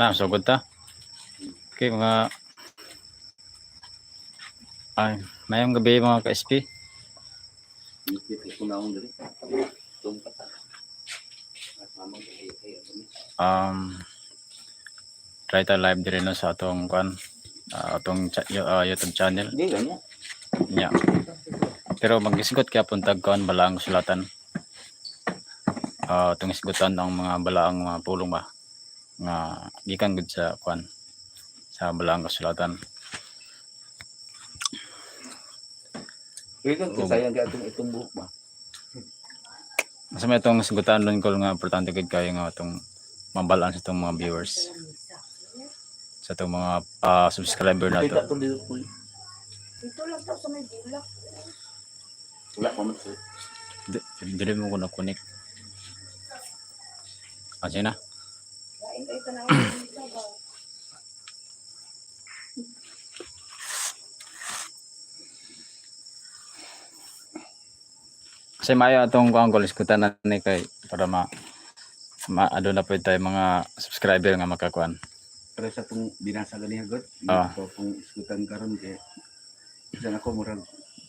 Na, sugod ta. Okay, mga ay, mayong gabi mga ka-SP. Ah. Um, try ta live dire no sa atong kwan ah, atong cha- ah, YouTube channel Hindi, ganyan. nya. Pero magisgot kaya puntag kwan balaang sulatan. Ah, atong isgutan ang mga balaang mga pulong ba nga gikan gud sa kwan sa balaang kasulatan. Ikaw, sayang kaya itong itong buhok ba? Mas may itong sigutan doon ko nga importante gud kayo nga itong mabalaan sa itong mga viewers sa itong mga ah, subscriber na Kita to. to dito po. Ito lang to sa may bulak. Wala pa. Di- Dili mo ko na kunik. Kasi na. Lain kayo ka na dito ba? Kasi maya itong kuang ko iskutan na ni kay para ma ma ado na po tayo mga subscriber nga makakuan. Pero sa itong binasa ganiya God, Ah. ito pong iskutan karon kay Diyan ako murag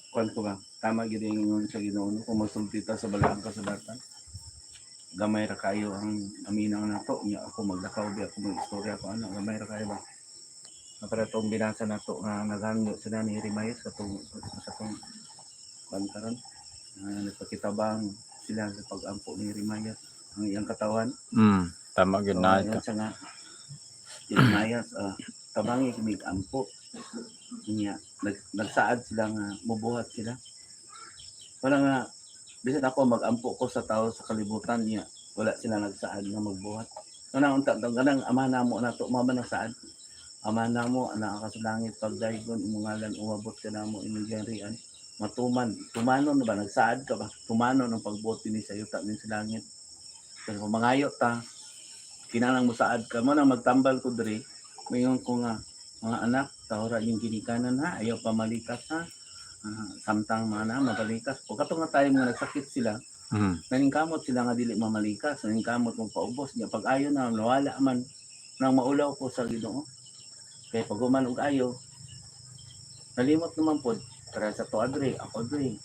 kwan ko ba? Tama gid yung sa Ginoo kung masulti ta sa balaang kasulatan. Gamay ra kayo ang aminang nato niya ako magdakaw di ako magistorya ko ano gamay ra kayo ba? Para tong binasa nato nga naghanyo sila ni Rimayes sa tong sa tong bantaran. Uh, nagpakitabang sila sa pag-ampo ni Rimayes ang iyang katawan. Mm, tama gud So, na ito. siya nga. Rimayes, ah, tabangi kami ampo. Niya, nag, nagsaad sila nga mubuhat sila. Wala nga, bisan ako mag-ampo ko sa tao sa kalibutan niya, wala sila nagsaad nga magbuhat. Kanang unta, kanang ama na mo na to, mama na saad. Ama na mo, anak ka sa langit, pagdaygon, imungalan, umabot ka na mo, inigarian. Matuman, tumanon na ba? Nagsaad ka ba? Tumanon ang pagbuti ni sa yuta din sa langit. Kasi kung mangayo ta, kinanang mo saad ka mo nang magtambal ko diri, mayon ko nga, mga anak, tahora yung ginikanan ha, ayaw pa malikas ha. Ah, samtang mana mabalikas. Pag kato nga tayo mga nagsakit sila, Mm. naningkamot sila nga dili mamalikas, naningkamot mo paubos niya. Pag ayo na, nawala man, nang maulaw ko sa ginoo. Kaya pag uman og ayo, nalimot naman po, para sa to adre, ako adre.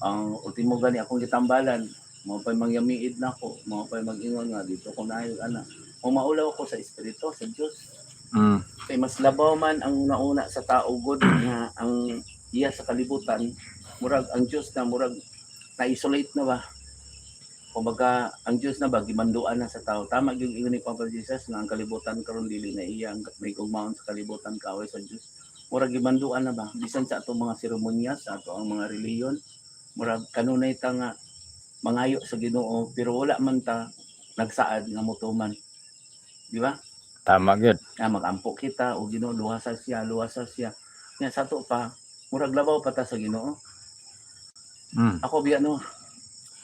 Ang ultimo gani akong gitambalan, mo pa mangyamiid na ako, mo pa mag-ingon nga dito ko na ana. Kung maulaw ko sa espiritu sa Dios, Mm. kay mas labaw man ang nauna sa tao god nga ang iya sa kalibutan. Murag ang Dios na murag na-isolate na ba? Kumbaga ang Dios na ba gimanduan na sa tao. Tama yung ingon ni Papa Jesus nga ang kalibutan karon dili na iya ang kugmaon sa kalibutan kaaway sa Dios murag gimanduan na ba? Bisan sa ato mga seremonya sa ato ang mga reliyon. Murag kanunay ta nga mangayo sa Ginoo pero wala man ta nagsaad nga mutuman. Di ba Tama gud. nga magampo kita o Ginoo luwasa siya luwasa siya nga sa to pa murag labaw pa ta sa Ginoo Mm. ako biya no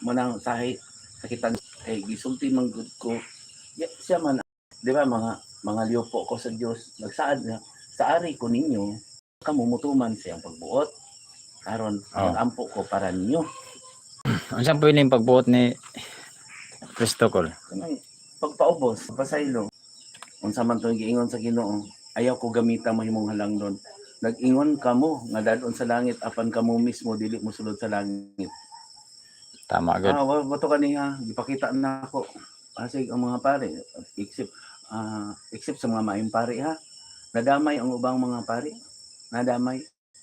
manang sahi sakitan kay gisulti man gud ko ya, siya man di ba mga mga liyopo ko sa Dios nagsaad nga sa ari ko ninyo kamumutuman siyang pagbuot karon Oh. magampo ko para ninyo Unsa po yung pagbuot ni Cristo Col? kanang pagpaubos pasaylo unsa man tong giingon sa Ginoo ayaw ko gamitan mo himong halangdon nag-ingon kamo nga dadon sa langit apan kamo mismo dili mo sulod sa langit. Tama gud. ah wa to kaniya gipakita na ako. Asig ang mga pare except ah except sa mga maayong pare ha? Nadamay ang ubang mga pare. Nadamay.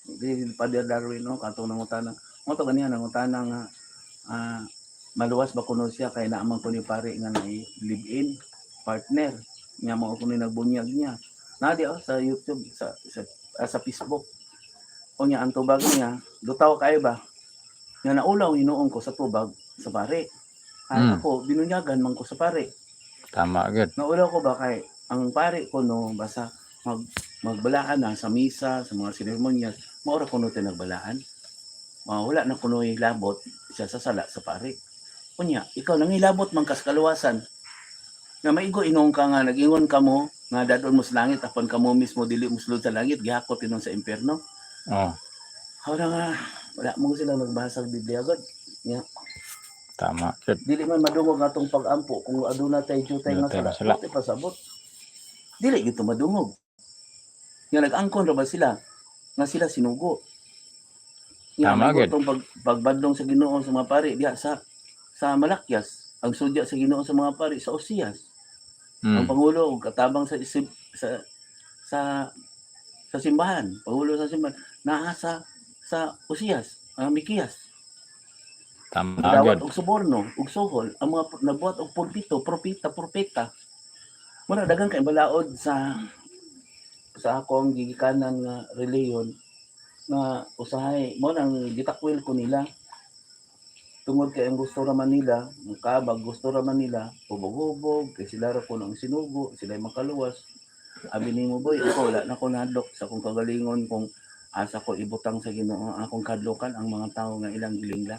Di Father Darwin no? Katong nangutana. Mo to kaniya nangutana nga ah maluwas ba kuno siya kay naamang ko ni pare nga na live in partner nga mao ko ni nagbunyag niya. Na di oh, sa YouTube sa sa, ah, sa Facebook. O niya ang tubag niya dutaw kayo ba nga naulaw hinuon ko sa tubag sa pare. Ay Mm. ako binunyagan man ko sa pare. Tama gud. naulaw ko ba kay ang pare ko no basta mag magbalaan na sa misa sa mga seremonya maura ko no nagbalaan wala na kuno labot siya sa sala sa pare. Kunya ikaw nang ilabot man kas kaluwasan nga maigo inong ka nga nagingon ka mo nga dadon mo sa langit apan kamo mismo dili mo sulod sa langit gihakot inon sa impierno Oh. Hawra nga wala mo sila nagbasa sa Biblia god Tama. Good. Dili man madungog atong pag-ampo kung aduna tay jutay nga sala. Pati pasabot. Dili gito madungog. Nga nag-angkon ra ba sila nga sila sinugo. Nga Tama, gutong pag pagbadlong sa Ginoo sa mga pari diha sa sa Malakyas, ang sudya sa Ginoo sa mga pari sa Osias. Ang Mm. pangulo ug katabang sa isip sa sa sa simbahan, pangulo sa simbahan naa sa sa Osias, ang Mikiyas. Tama Dawat og suborno, og suhol, ang mga nabuhat og pulpito, propeta, propeta. Muna dagang kay balaod sa sa akong gigikanan nga reliyon nga usahay mo nang gitakwil ko nila tungod kay ang gusto raman nila, ang kabag gusto raman nila, hubog-hubog, kay sila ra ko ang sinugo, sila makaluwas. Abi nimo boy, ako wala na ko nadok sa akong kagalingon kung asa ko ibutang sa Ginoo akong kadlokan ang mga tawo nga ilang gilingla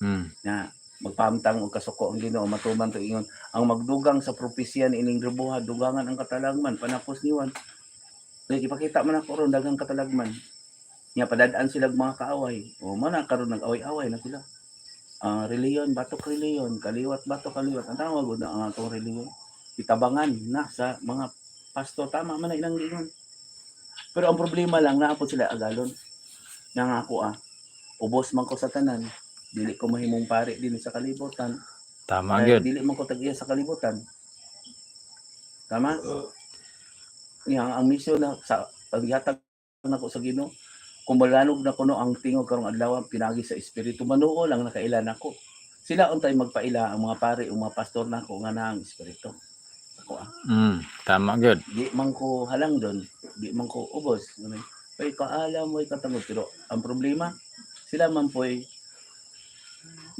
Mm. na magpamtang og kasuko ang Ginoo matuman to ingon ang magdugang sa propesya ni ining grubuha dugangan ang katalagman panapos niwan Kaya ipakita man ako ron dagang katalagman. Nya padadaan sila mga kaaway. O mana karon nag-away-away na sila Ah, reliyon batok reliyon kaliwat batok kaliwat. Ang tawag gud na ang atong reliyon itabangan na sa mga pastor. Tama man na ilang giingon pero ang problema lang naapod sila agalon nga ako ah ubos man ko sa tanan dili ko mahimong pare din sa kalibutan. Tama Dahil agad. dili man ko tag-iya sa kalibutan. Tama? Yang ang misyon na sa paghatag nako sa Ginoo kung malanog na kuno ang tingog karong adlaw pinagi sa espiritu manuo lang nakailan ako sila untay magpaila ang mga pare o mga pastor nako nga na ang espiritu ako ah Mm. Tama agad. di man ko halang doon, di man ko ubos. Ay, kaalam mo, katangod. Pero ang problema, sila man po'y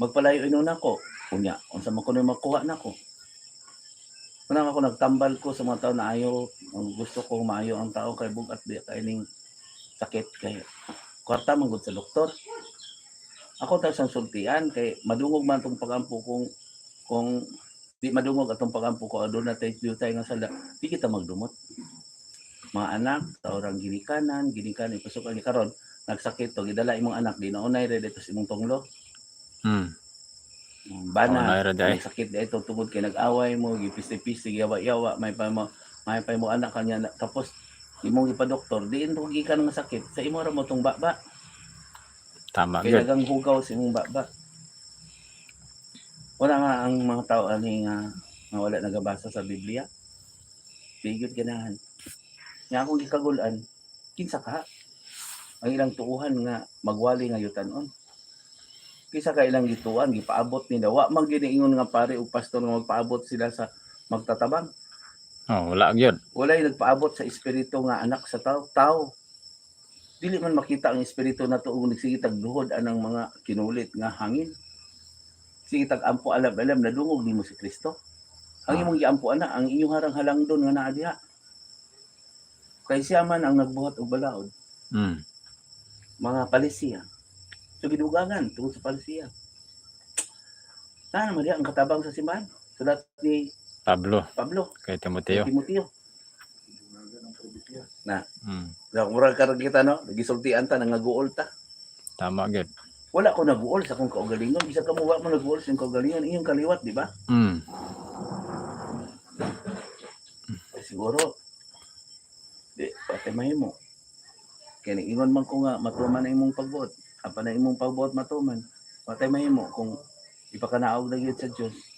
magpalayo ino na ko. Kunya, unsa man ko na makuha na ko. Kunang ako nagtambal ko sa mga tao na ayaw, ang gusto ko maayo ang tao kay bugat di kay ning sakit kay kwarta man gud sa doktor. Ako ta sa sultian kay madungog man tong pagampo kung kung di madungog atong pagampo ko adun na tayo tayo nga sala di kita magdumot mga anak sa orang ginikanan ginikanan ipasukan ni karon nagsakit to gidala imong anak di naunay re dito sa imong tunglo Mm. bana Naunay ra di ay. sakit di ito tungod kay nag-away mo gipiste-piste yawa-yawa may pa mo may pa mo anak kanya tapos imong ipa-doktor diin to gikan nga sakit sa imo ra mo tong baba. Tama kay dagang hugaw sa imong baba. Wala nga ang mga tao ani nga nga wala nagabasa sa Biblia. Bigod ganahan. Nga akong gikagulan kinsa ka? Ang ilang tuuhan nga magwali nga yutanon. Kisa ka ilang gituan gipaabot nila wa man gini ingon nga pare o pastor nga magpaabot sila sa magtatabang Oh, wala agad. walay nagpaabot sa espiritu nga anak sa tao. Tao. Dili man makita ang espiritu na tuong nagsigitag duhod anang mga kinulit nga hangin. Sigitag ampo alam alam na dungog nimo si Kristo. Ang Ah. imong giampo ana ang inyong harang halangdon nga naa diha. Kay siya man ang nagbuhat og balaod. Mm. mga palisiya. So gidugangan tungod sa palisiya. Sana man ang katabang sa simbahan. Sulat ni Pablo Pablo kay kay Timoteo. Timoteo Mm. Na murag karag kita no, nagisultian ta nangaguol ta. Tama agad. Wala ko naguol sa akong kaugalingon, bisa ka mo wa mo naguol sa kaugalingon, iyong kaliwat, di ba? Mm. Eh, siguro di pati mahimo. Kaya ingon man ko nga matuman na imong pagbuot. Apa na imong pagbuot matuman. Pati mahimo kung ipakanaog na gyud sa Dios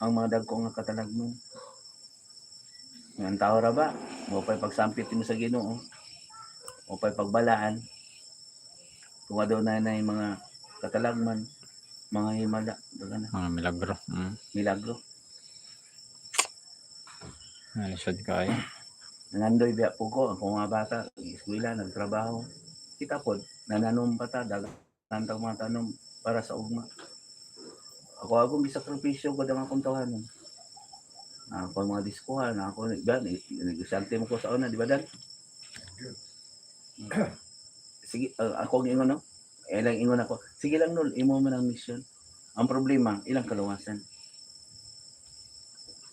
ang mga dagko nga katalagman. Ang tao ra ba? Mo pa'y pagsampit mo sa Ginoo. Mo pa'y pagbalaan. Kung adto na na mga katalagman, mga himala, daga na, Mga milagro. Mm. milagro. Nalisod kayo. Nangandoy biya po ko, ang mga bata, eskwela, nagtrabaho. Kita po, nananom pa ta, dagang mga tanom para sa ugma. Ako akong bisakripisyo ko ang akong tawanan. Ako ang mga diskuhan, ako, ba, negosyante mo ko sa una, di ba Dan? Sige, uh, ako ang ingon, no? Eh, lang ingon ako. Sige lang, Nol, imo man ang mission. Ang problema, ilang kaluwasan.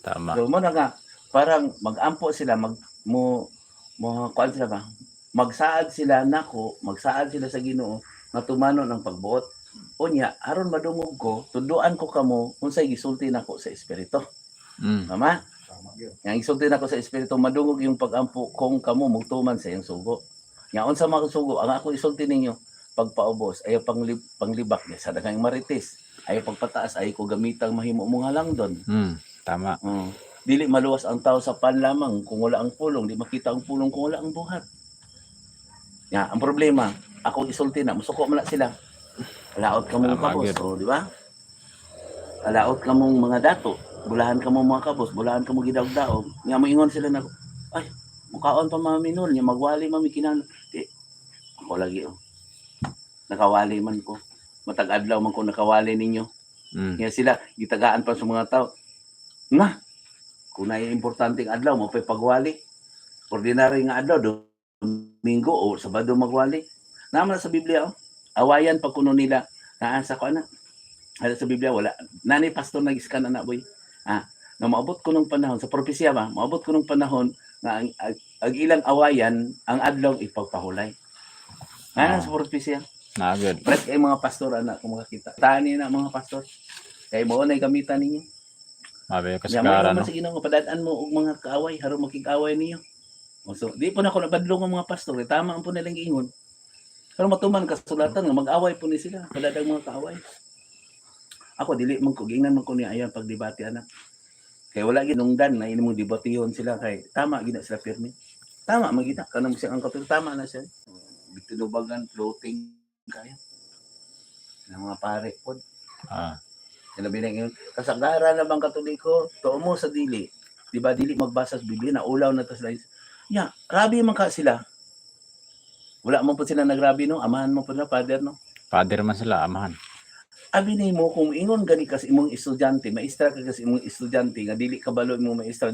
Tama. So mo na nga parang magampo sila mag mo mo kuan sila ba? Magsaad sila nako, magsaad sila sa Ginoo nga tumanon ang pagbuot. Unya aron madungog ko tuduan ko kamo unsay gisulti nako sa espiritu Mm. mama yang isulti nako sa espiritu madungog yung pagampo kung kamo mugtuman sa iyang sugo nya unsa mga sugo ang ako isulti ninyo pagpaubos ayaw panglib, panglibak sa daghang marites ayaw pagpataas ayaw ko gamitang mahimo mong halangdon Mm. Tama. Oh. Dili maluwas ang tao sa pan lamang kung wala ang pulong, di makita ang pulong kung wala ang buhat. Ya, ang problema, ako isulti na, musuko man na sila. Alaot ka mong kabos, good. oh, di ba? Alaot ka mong mga dato, bulahan ka mong mga kabos, bulahan ka mong gidaog-daog. Nga moingon sila na, ay, mukaon pa mga minol, niya magwali mami kinan. Di, ako lagi, oh. Nakawali man ko. Matag-adlaw man ko nakawali ninyo. Mm. Kaya sila, gitagaan pa sa mga tao. Nga, kung na importanteng adlaw, mo pagwali. Ordinary nga adlaw, Domingo o Sabado magwali. Naman sa Biblia, oh, awayan pag kuno nila, naasa ko anak. Ada sa Biblia, wala. Nani pastor nag-scan anak boy. Ah, na maabot ko ng panahon, sa propesya ba, maabot ko ng panahon na ang, ang, ang ilang awayan, ang adlaw ipagpahulay. Nga Ah. sa propesya. Na good. Pres kay mga pastor anak kung makakita. Tani na mga pastor. Kay mo na gamitan ninyo. Mo kasagaran no. sa Ginoo nga padadaan mo og mga kaaway harong makig-away ninyo. So, di po na ako nabadlong ang mga pastor. Eh, tama ang po nilang giingon. Pero matuman kasulatan nga mag-away po ni sila. Padadang mga kaaway. Ako dili man ko gingnan man ko ni ayon pagdebate anak. Kaya wala ginungdan na ini mong debatihon sila kay tama gina sila pirmi. Tama magita kanang siya ang kapil tama na siya. Bitinubagan floating kaya. Ng mga pare pod. Ah. Sinabi na yun, kasagaran na bang katoliko, tuo mo sa dili. Di ba dili magbasa sa Biblia, na ulaw na to sila. Ya, grabe man ka sila. Wala mo po sila nagrabe no, amahan mo po na, father no. Father man sila, amahan. Abi mo kung ingon gani kasi imong estudyante, maestra ka kasi imong estudyante nga dili kabalo imong maestra